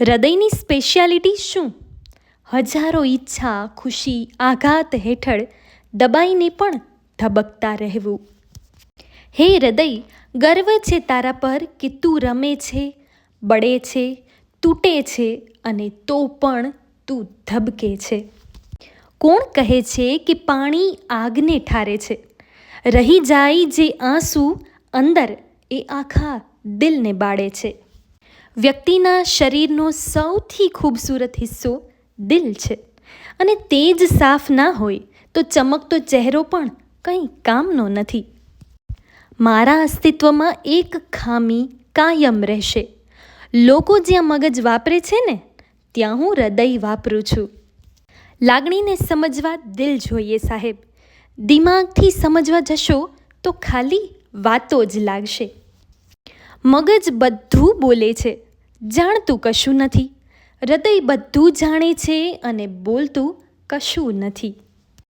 હૃદયની સ્પેશિયાલિટી શું? હજારો ઈચ્છા, ખુશી, આઘાત હેઠળ દબાઈને પણ ધબકતા રહેવું. હે હૃદય, ગર્વ છે તારા પર કે તું રમે છે, બળે છે, તૂટે છે અને તો પણ તું ધબકે છે. કોણ કહે છે કે પાણી આગને ઠારે છે? રહી જાય જે આંસુ, અંદર એ આખા દિલને બાળે છે. વ્યક્તિના શરીરનો સૌથી ખૂબસૂરત હિસ્સો દિલ છે. અને તે જ સાફ ના હોય તો ચમકતો ચહેરો પણ કંઈ કામનો નથી. મારા અસ્તિત્વમાં એક ખામી કાયમ રહેશે. લોકો જ્યાં મગજ વાપરે છે ને, ત્યાં હું હૃદય વાપરું છું. લાગણીને સમજવા દિલ જોઈએ સાહેબ. દિમાગથી સમજવા જશો તો ખાલી વાતો જ લાગશે. મગજ બધું બોલે છે. જાણતું કશું નથી. હૃદય બધું જાણે છે અને બોલતું કશું નથી.